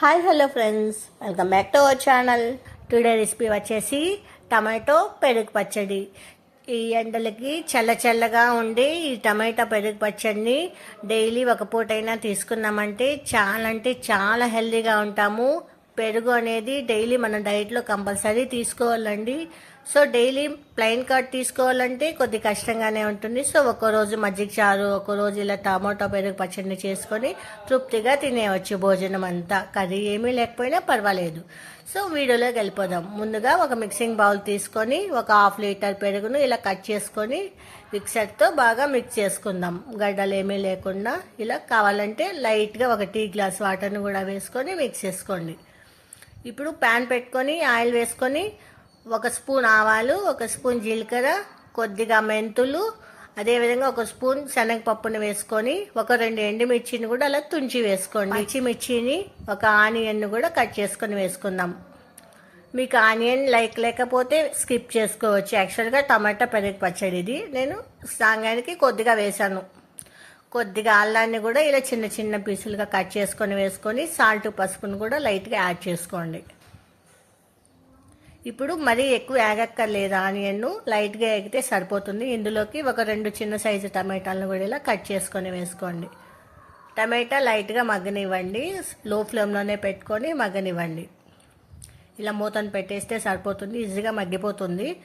Hi hello friends welcome back to our channel today recipe వచ్చేసి tomato పెరుగు పచ్చడి. ఈ ఎండలకి చల్ల చల్లగా ఉండి ఈ టమాటా పెరుగు పచ్చడిని డైలీ ఒక పూటైనా తీసుకున్నామంటే చాలా అంటే చాలా హెల్తీగా ఉంటాము. పెరుగు అనేది డైలీ మన డైట్లో కంపల్సరీ తీసుకోవాలండి. సో డైలీ ప్లెయిన్ కట్ తీసుకోవాలంటే కొద్ది కష్టంగానే ఉంటుంది. సో ఒక్కో రోజు మజ్జిగ చారు ఒక్కో రోజు ఇలా టమాటో పెరుగు పచ్చడిని చేసుకొని తృప్తిగా తినేయవచ్చు భోజనం అంతా. కర్రీ ఏమీ లేకపోయినా పర్వాలేదు. సో వీడియోలోకి వెళ్ళిపోదాం. ముందుగా ఒక మిక్సింగ్ బౌల్ తీసుకొని ఒక హాఫ్ లీటర్ పెరుగును ఇలా కట్ చేసుకొని మిక్సర్తో బాగా మిక్స్ చేసుకుందాం. గడ్డలు ఏమీ లేకుండా ఇలా కావాలంటే లైట్గా ఒక టీ గ్లాస్ వాటర్ని కూడా వేసుకొని మిక్స్ చేసుకోండి. ఇప్పుడు ప్యాన్ పెట్టుకొని ఆయిల్ వేసుకొని ఒక స్పూన్ ఆవాలు ఒక స్పూన్ జీలకర్ర కొద్దిగా మెంతులు అదేవిధంగా ఒక స్పూన్ శనగపప్పుని వేసుకొని ఒక రెండు ఎండుమిర్చిని కూడా అలా తుంచి వేసుకోండి. పచ్చిమిర్చిని ఒక ఆనియన్ను కూడా కట్ చేసుకొని వేసుకుందాం. మీకు ఆనియన్ లైక్ లేకపోతే స్కిప్ చేసుకోవచ్చు. యాక్చువల్గా టమాటా పెరుగు పచ్చడి ఇది. నేను సాంగానికి కొద్దిగా వేశాను. కొద్దిగా అల్లాన్ని కూడా ఇలా చిన్న చిన్న పీసులుగా కట్ చేసుకొని వేసుకొని సాల్ట్ పసుపును కూడా లైట్గా యాడ్ చేసుకోండి. ఇప్పుడు మరీ ఎక్కువ ఏగక్కర్లేదు ఆనియన్ లైట్గా ఎగితే సరిపోతుంది. ఇందులోకి ఒక రెండు చిన్న సైజు టమాటాలను కూడా ఇలా కట్ చేసుకొని వేసుకోండి. టమాటా లైట్గా మగ్గనివ్వండి. లో ఫ్లేమ్లోనే పెట్టుకొని మగ్గనివ్వండి. ఇలా మూతను పెట్టేస్తే సరిపోతుంది. ఈజీగా మగ్గిపోతుంది.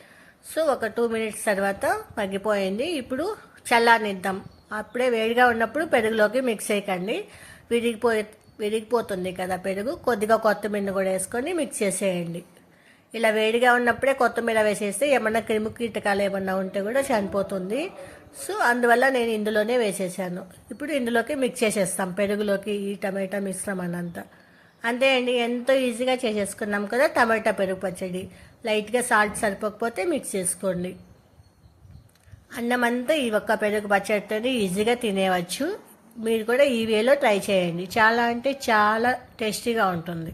సో ఒక టూ మినిట్స్ తర్వాత మగ్గిపోయింది. ఇప్పుడు చల్లారనిద్దాం. అప్పుడే వేడిగా ఉన్నప్పుడు పెరుగులోకి మిక్స్ చేయకండి. విరిగిపోయి విరిగిపోతుంది కదా పెరుగు. కొద్దిగా కొత్తిమీర కూడా వేసుకొని మిక్స్ చేసేయండి. ఇలా వేడిగా ఉన్నప్పుడే కొత్తిమీర వేసేస్తే ఏమన్నా క్రిమి కీటకాలు ఏమన్నా ఉంటే కూడా చనిపోతుంది. సో అందువల్ల నేను ఇందులోనే వేసేసాను. ఇప్పుడు ఇందులోకి మిక్స్ చేసేస్తాం. పెరుగులోకి ఈ టమాటా మిశ్రమానంతా అంతే అండి. ఎంతో ఈజీగా చేసేసుకున్నాం కదా టమాటా పెరుగు పచ్చడి. లైట్గా సాల్ట్ సరిపోకపోతే మిక్స్ చేసుకోండి. అన్నం అంతా ఈ ఒక్క పెరుగు పచ్చడితో ఈజీగా తినేవచ్చు మీరు కూడా ఈ వేలో ట్రై చేయండి. చాలా అంటే చాలా టేస్టీగా ఉంటుంది.